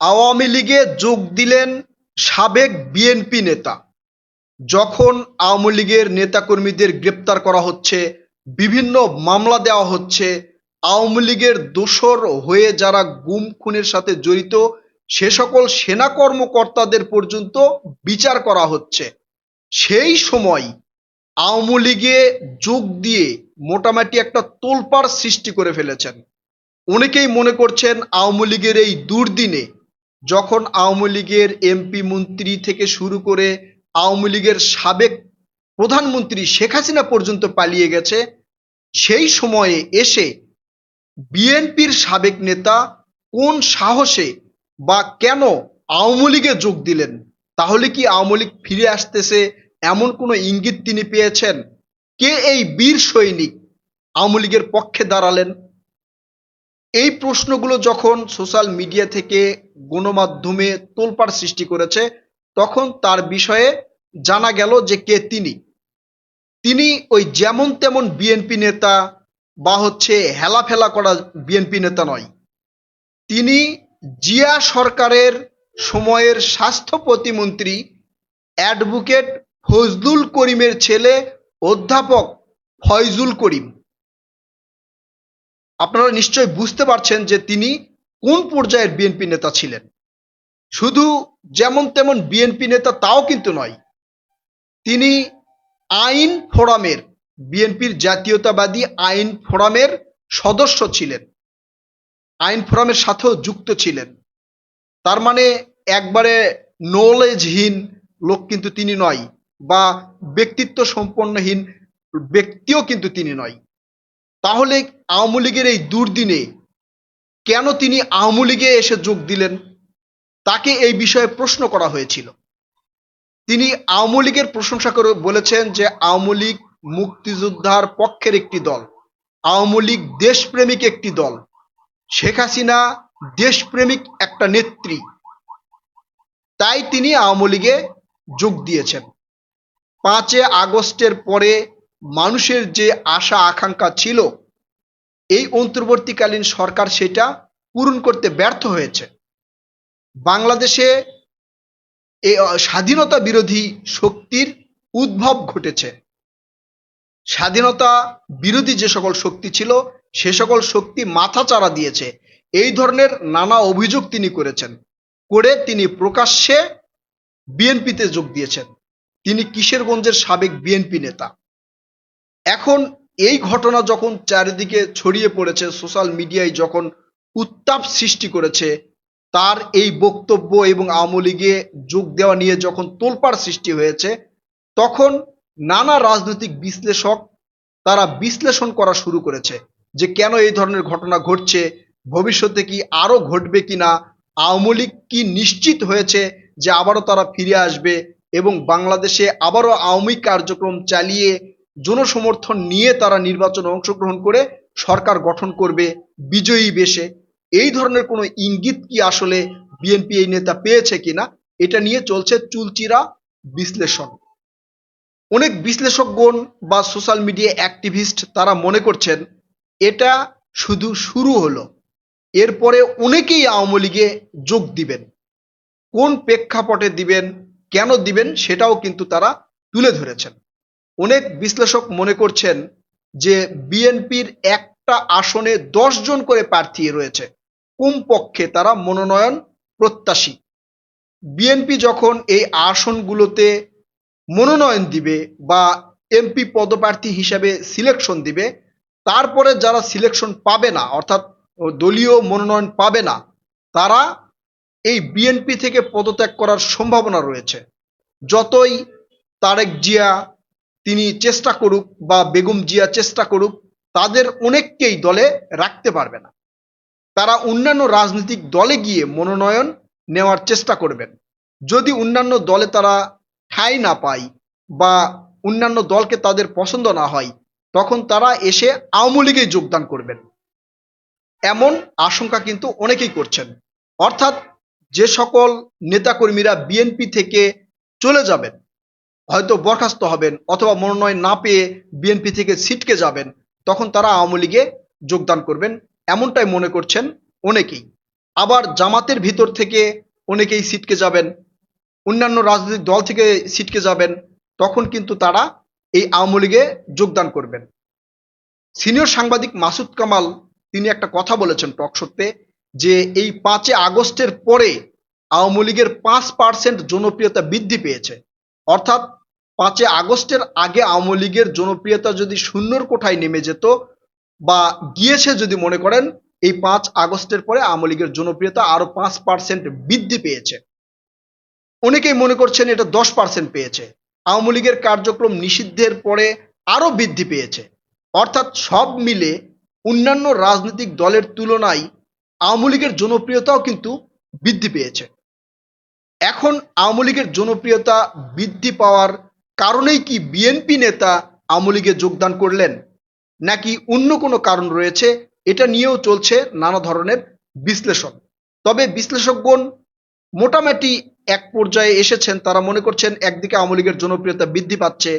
আওয়ামী লীগে যোগ দিলেন সাবেক বিএনপি নেতা। যখন আওয়ামী লীগের নেতাকর্মীদের গ্রেপ্তার করা হচ্ছে, বিভিন্ন মামলা দেওয়া হচ্ছে, আওয়ামী লীগের দোসর হয়ে যারা গুম খুনের সাথে জড়িত, সে সকল সেনা কর্মকর্তাদের পর্যন্ত বিচার করা হচ্ছে। সেই সময় আওয়ামী লীগে যোগ দিয়ে মোটামুটি একটা তোলপাড় সৃষ্টি করে ফেলেছেন। অনেকেই মনে করছেন আওয়ামী লীগের এই দুর্দিনে যখন আওয়ামী লীগের এমপি মন্ত্রী থেকে শুরু করে আওয়ামী লীগের সাবেক প্রধানমন্ত্রী শেখ হাসিনা পর্যন্ত পালিয়ে গেছে, সেই সময়ে এসে বিএনপির সাবেক নেতা কোন সাহসে বা কেন আওয়ামী লীগে যোগ দিলেন? তাহলে কি আওয়ামী লীগ ফিরে আসতেছে এমন কোনো ইঙ্গিত তিনি পেয়েছেন? কে এই বীর সৈনিক আওয়ামী লীগের পক্ষে দাঁড়ালেন? এই প্রশ্নগুলো যখন সোশ্যাল মিডিয়া থেকে গণমাধ্যমে তোলপাড় সৃষ্টি করেছে, তখন তার বিষয়ে জানা গেল যে কে তিনি। তিনি ওই যেমন তেমন বিএনপি নেতা বা হচ্ছে হেলাফেলা করা বিএনপি নেতা নয়। তিনি জিয়া সরকারের সময়ের স্বাস্থ্য প্রতিমন্ত্রী, অ্যাডভোকেট ফজলুল করিমের ছেলে অধ্যাপক ফয়জুল করিম। আপনারা নিশ্চয় বুঝতে পারছেন যে তিনি কোন পর্যায়ের বিএনপি নেতা ছিলেন। শুধু যেমন তেমন বিএনপি নেতা তাও কিন্তু নয়, তিনি আইন ফোরামের, বিএনপির জাতীয়তাবাদী আইন ফোরামের সদস্য ছিলেন, আইন ফোরামের সাথেও যুক্ত ছিলেন। তার মানে একবারে নলেজহীন লোক কিন্তু তিনি নয়, বা ব্যক্তিত্ব সম্পন্নহীন ব্যক্তিও কিন্তু তিনি নয়। তাহলে আওয়ামী লীগের এই দুর্দিনে কেন তিনি আওয়ামী লীগে এসে যোগ দিলেন? তাকে এই বিষয়ে প্রশ্ন করা হয়েছিল। তিনি আওয়ামী লীগের প্রশংসা করে বলেছেন যে আওয়ামী লীগ মুক্তিযোদ্ধার পক্ষের একটি দল, আওয়ামী লীগ দেশপ্রেমিক একটি দল, শেখ হাসিনা দেশপ্রেমিক একটা নেত্রী। তাই তিনি আওয়ামী লীগে যোগ দিয়েছেন। পাঁচে আগস্টের পরে মানুষের যে আশা আকাঙ্ক্ষা ছিল এই অন্তর্বর্তীকালীন সরকার সেটা পূরণ করতে ব্যর্থ হয়েছে। বাংলাদেশে এই স্বাধীনতা বিরোধী শক্তির উদ্ভব ঘটেছে। স্বাধীনতা বিরোধী যে সকল শক্তি ছিল, সে সকল শক্তি মাথা চাড়া দিয়েছে। এই ধরনের নানা অভিযোগ তিনি করেছেন। করে তিনি প্রকাশ্যে বিএনপিতে যোগ দিয়েছেন। তিনি কিশোরগঞ্জের সাবেক বিএনপি নেতা। এখন এই ঘটনা যখন চারিদিকে ছড়িয়ে পড়েছে সোশ্যাল মিডিয়ায় যখন উত্তাপ সৃষ্টি করেছে, তার এই বক্তব্য এবং আওয়ামী লীগে যোগ দেওয়া নিয়ে যখন তোলপাড় সৃষ্টি হয়েছে, তখন নানা রাজনৈতিক বিশ্লেষক তারা বিশ্লেষণ করা শুরু করেছে যে কেন এই ধরনের ঘটনা ঘটছে, ভবিষ্যতে কি আরও ঘটবে কিনা, আওয়ামী লীগ কি নিশ্চিত হয়েছে যে আবারও তারা ফিরে আসবে এবং বাংলাদেশে আবারও আওয়ামী কার্যক্রম চালিয়ে জনসমর্থন নিয়ে তারা নির্বাচনে অংশগ্রহণ করে সরকার গঠন করবে বিজয়ী বেশে। এই ধরনের কোনো ইঙ্গিত কি আসলে বিএনপি এই নেতা পেয়েছে কিনা, এটা নিয়ে চলছে চুলচিরা বিশ্লেষণ। অনেক বিশ্লেষকগণ বা সোশ্যাল মিডিয়া অ্যাক্টিভিস্ট তারা মনে করছেন, এটা শুধু শুরু হলো। এরপরে অনেকেই আওয়ামী লীগে যোগ দিবেন। কোন প্রেক্ষাপটে দিবেন, কেন দিবেন, সেটাও কিন্তু তারা তুলে ধরেছেন। অনেক বিশ্লেষক মনে করছেন যে বিএনপির একটা আসনে জন করে প্রার্থী রয়েছে। কমপক্ষে তারা মনোনয়ন প্রত্যাশী। বিএনপি যখন এই আসনগুলোতে মনোনয়ন দিবে বা এমপি পদপ্রার্থী হিসাবে সিলেকশন দিবে, তারপরে যারা সিলেকশন পাবে না, অর্থাৎ দলীয় মনোনয়ন পাবে না, তারা এই বিএনপি থেকে পদত্যাগ করার সম্ভাবনা রয়েছে। যতই তারেক জিয়া তিনি চেষ্টা করুক বা বেগম জিয়া চেষ্টা করুক, তাদের অনেককেই দলে রাখতে পারবে না। তারা অন্যান্য রাজনৈতিক দলে গিয়ে মনোনয়ন নেওয়ার চেষ্টা করবেন। যদি অন্যান্য দলে তারা ঠাঁই না পায় বা অন্যান্য দলকে তাদের পছন্দ না হয়, তখন তারা এসে আওয়ামী লীগে যোগদান করবেন। এমন আশঙ্কা কিন্তু অনেকেই করছেন। অর্থাৎ যে সকল নেতাকর্মীরা বিএনপি থেকে চলে যাবেন হয়তো বরখাস্ত হবেন অথবা মনোনয়ন না পেয়ে বিএনপি থেকে ছিটকে যাবেন, তখন তারা আওয়ামী লীগে যোগদান করবেন, এমনটাই মনে করছেন অনেকেই। আবার জামাতের ভিতর থেকে অনেকেই ছিটকে যাবেন, অন্যান্য রাজনৈতিক দল থেকে ছিটকে যাবেন, তখন কিন্তু তারা এই আওয়ামী লীগে যোগদান করবেন। সিনিয়র সাংবাদিক মাসুদ কামাল, তিনি একটা কথা বলেছেন টকশোতে যে এই পাঁচে আগস্টের পরে আওয়ামী লীগের পাঁচ পার্সেন্ট জনপ্রিয়তা বৃদ্ধি পেয়েছে। অর্থাৎ পাঁচে আগস্টের আগে আওয়ামী লীগের জনপ্রিয়তা যদি শূন্যর কোঠায় নেমে যেত বা গিয়েছে যদি মনে করেন, এই পাঁচ আগস্টের পরে আওয়ামী লীগের জনপ্রিয়তা আরও পাঁচ পার্সেন্ট বৃদ্ধি পেয়েছে। অনেকেই মনে করছেন এটা দশ পার্সেন্ট পেয়েছে। আওয়ামী লীগের কার্যক্রম নিষিদ্ধের পরে আরও বৃদ্ধি পেয়েছে। অর্থাৎ সব মিলে অন্যান্য রাজনৈতিক দলের তুলনায় আওয়ামী লীগের জনপ্রিয়তাও কিন্তু বৃদ্ধি পেয়েছে। এখন আওয়ামী লীগের জনপ্রিয়তা বৃদ্ধি পাওয়ার কারণেই কি বিএনপি নেতা আওয়ামী লীগে যোগদান করলেন? নাকি অন্য কোনো কারণ রয়েছে? এটা নিয়েও চলছে নানা ধরনের বিশ্লেষণ। তবে বিশ্লেষকগণ মোটামুটি এক পর্যায়ে এসেছেন। তারা মনে করছেন একদিকে আওয়ামী লীগের জনপ্রিয়তা বৃদ্ধি পাচ্ছে,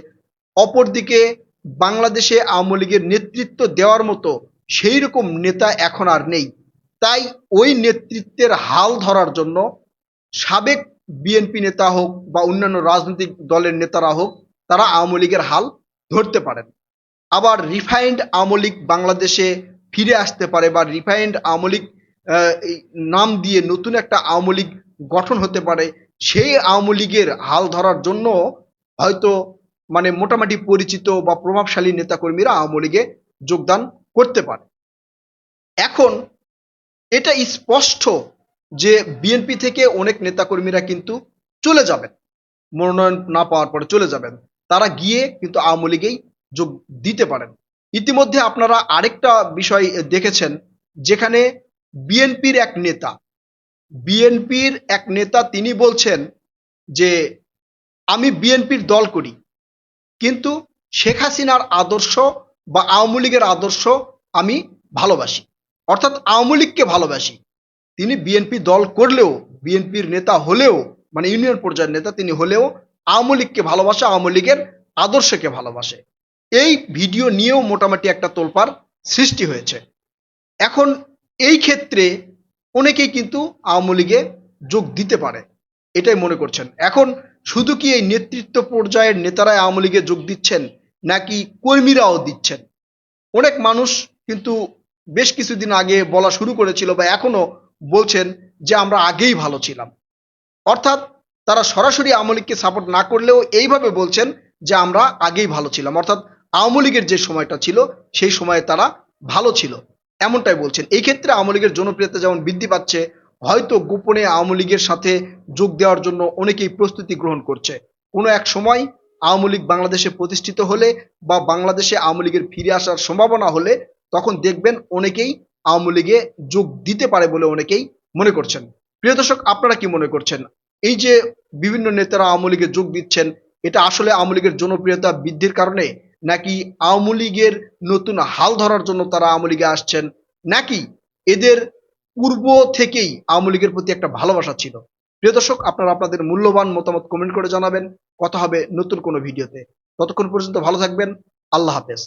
অপরদিকে বাংলাদেশে আওয়ামী লীগের নেতৃত্ব দেওয়ার মতো সেই রকম নেতা এখন আর নেই। তাই ওই নেতৃত্বের হাল ধরার জন্য সাবেক বিএনপি নেতা হোক বা অন্যান্য রাজনৈতিক দলের নেতারা হোক, তারা আওয়ামী লীগের হাল ধরতে পারেন। আবার রিফাইন্ড আওয়ামী লীগ বাংলাদেশে ফিরে আসতে পারে বা রিফাইন্ড আওয়ামী লীগ নাম দিয়ে নতুন একটা আওয়ামী লীগ গঠন হতে পারে, সেই আওয়ামী লীগের হাল ধরার জন্য হয়তো মানে মোটামুটি পরিচিত বা প্রভাবশালী নেতাকর্মীরা আওয়ামী লীগে যোগদান করতে পারে। এখন এটা স্পষ্ট যে বিএনপি থেকে অনেক নেতাকর্মীরা কিন্তু চলে যাবেন। মনোনয়ন না পাওয়ার পরে চলে যাবেন। তারা গিয়ে কিন্তু আওয়ামী লীগেই যোগ দিতে পারেন। ইতিমধ্যে আপনারা আরেকটা বিষয় দেখেছেন, যেখানে বিএনপির এক নেতা বিএনপির এক নেতা তিনি বলছেন যে, আমি বিএনপির দল করি, কিন্তু শেখ হাসিনার আদর্শ বা আওয়ামী লীগের আদর্শ আমি ভালোবাসি। অর্থাৎ আওয়ামী লীগকে ভালোবাসি। তিনি বিএনপি দল করলেও বিএনপির নেতা হলেও মানে ইউনিয়ন পর্যায়ের নেতা তিনি হলেও, আওয়ামী লীগকে ভালোবাসে, আওয়ামী লীগের আদর্শকে ভালোবাসে। এই ভিডিও নিয়েও মোটামুটি একটা তোলপাড় সৃষ্টি হয়েছে। এখন এই ক্ষেত্রে অনেকেই কিন্তু আওয়ামী লীগে যোগ দিতে পারে, এটাই মনে করছেন। এখন শুধু কি এই নেতৃত্ব পর্যায়ের নেতারাই আওয়ামী লীগে যোগ দিচ্ছেন, নাকি কর্মীরাও দিচ্ছেন? অনেক মানুষ কিন্তু বেশ কিছুদিন আগে বলা শুরু করেছিল বা এখনও বলছেন যে আমরা আগেই ভালো ছিলাম। অর্থাৎ তারা সরাসরি আওয়ামী লীগকে সাপোর্ট না করলেও এইভাবে বলছেন যে আমরা আগেই ভালো ছিলাম। অর্থাৎ আওয়ামী লীগের যে সময়টা ছিল, সেই সময়ে তারা ভালো ছিল। এমনটাই বলছেন। এই ক্ষেত্রে আওয়ামী লীগের জনপ্রিয়তা যেমন বৃদ্ধি পাচ্ছে, হয়তো গোপনে আওয়ামী লীগের সাথে যোগ দেওয়ার জন্য অনেকেই প্রস্তুতি গ্রহণ করছে। কোনো এক সময় আওয়ামী লীগ বাংলাদেশে প্রতিষ্ঠিত হলে বা বাংলাদেশে আওয়ামী লীগের ফিরে আসার সম্ভাবনা হলে তখন দেখবেন অনেকেই আওয়ামী লীগে যোগ দিতে পারে বলে অনেকেই মনে করছেন। প্রিয় দর্শক, আপনারা কি মনে করছেন? এই যে বিভিন্ন নেতারা আওয়ামী লীগে যোগ দিচ্ছেন, এটা আসলে আওয়ামী লীগের জনপ্রিয়তা বৃদ্ধির কারণে, নাকি আওয়ামী লীগের নতুন হাল ধরার জন্য তারা আওয়ামী লীগে আসছেন, নাকি এদের পূর্ব থেকেই আওয়ামী লীগের প্রতি একটা ভালোবাসা ছিল? প্রিয় দর্শক, আপনারা আপনাদের মূল্যবান মতামত কমেন্ট করে জানাবেন। কথা হবে নতুন কোনো ভিডিওতে। ততক্ষণ পর্যন্ত ভালো থাকবেন। আল্লাহ হাফেজ।